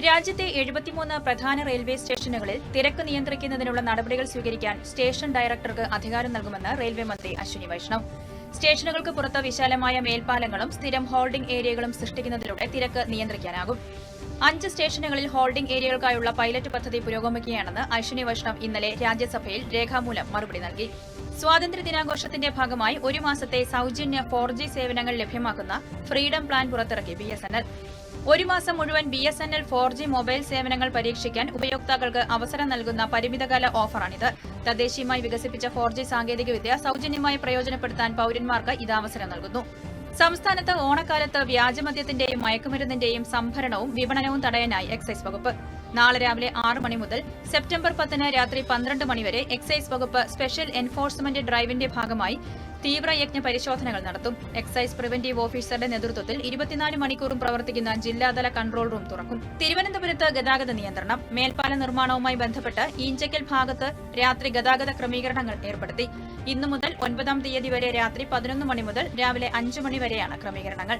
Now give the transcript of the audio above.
രാജ്യത്തെ എഴുപത്തിമൂന്ന് പ്രധാന റെയിൽവേ സ്റ്റേഷനുകളിൽ തിരക്ക് നിയന്ത്രിക്കുന്നതിനുള്ള നടപടികൾ സ്വീകരിക്കാൻ സ്റ്റേഷൻ ഡയറക്ടർക്ക് അധികാരം നൽകുമെന്ന് റെയിൽവേ മന്ത്രി അശ്വിനി വൈഷ്ണവ്. സ്റ്റേഷനുകൾക്ക് പുറത്ത് വിശാലമായ മേൽപ്പാലങ്ങളും സ്ഥിരം ഹോൾഡിംഗ് ഏരിയകളും സൃഷ്ടിക്കുന്നതിലൂടെ തിരക്ക് നിയന്ത്രിക്കാനാകും. അഞ്ച് സ്റ്റേഷനുകളിൽ ഹോൾഡിംഗ് ഏരിയകൾക്കായുള്ള പൈലറ്റ് പദ്ധതി പുരോഗമിക്കുകയാണെന്ന് അശ്വിനി വൈഷ്ണവ് ഇന്നലെ രാജ്യസഭയിൽ രേഖാമൂലം മറുപടി നൽകി. സ്വാതന്ത്ര്യ ദിനാഘോഷത്തിന്റെ ഭാഗമായി ഒരു മാസത്തെ സൌജന്യ ഫോർ സേവനങ്ങൾ ലഭ്യമാക്കുന്ന ഫ്രീഡം പ്ലാൻ പുറത്തിറക്കി ബി ഒരു മാസം മുഴുവൻ B S N L four G mobile സേവനങ്ങൾ പരീക്ഷിക്കാൻ ഉപയോക്താക്കൾക്ക് അവസരം നൽകുന്ന പരിമിതകാല ഓഫറാണിത്. തദ്ദേശീയമായി വികസിപ്പിച്ച ഫോർ ജി സാങ്കേതികവിദ്യ സൌജന്യമായി പ്രയോജനപ്പെടുത്താൻ പൌരന്മാർക്ക് ഇത് അവസരം നൽകുന്നു. സംസ്ഥാനത്ത് ഓണക്കാലത്ത് വ്യാജമദ്യത്തിന്റെയും മയക്കുമരുന്നിന്റെയും സംഭരണവും വിപണനവും തടയാനായി എക്സൈസ് വകുപ്പ്. നാളെ രാവിലെ ആറ് മണി മുതൽ സെപ്റ്റംബർ പത്തിന് രാത്രി പന്ത്രണ്ട് മണിവരെ എക്സൈസ് വകുപ്പ് സ്പെഷ്യൽ എൻഫോഴ്സ്മെന്റ് ഡ്രൈവിന്റെ ഭാഗമായി തീവ്രയജ്ഞ പരിശോധനകൾ നടത്തും. എക്സൈസ് പ്രിവന്റീവ് ഓഫീസറുടെ നേതൃത്വത്തിൽ ഇരുപത്തിനാല് മണിക്കൂറും പ്രവർത്തിക്കുന്ന ജില്ലാതല കൺട്രോൾ റൂം തുറക്കും. തിരുവനന്തപുരത്ത് ഗതാഗത നിയന്ത്രണം. മേൽപ്പാല നിർമ്മാണവുമായി ബന്ധപ്പെട്ട് ഈഞ്ചക്കൽ ഭാഗത്ത് രാത്രി ഗതാഗത ക്രമീകരണങ്ങൾ ഏർപ്പെടുത്തി. ഇന്നു മുതൽ ഒൻപതാം തീയതി വരെ രാത്രി പതിനൊന്ന് മണി മുതൽ രാവിലെ അഞ്ചു മണി വരെയാണ് ക്രമീകരണങ്ങൾ.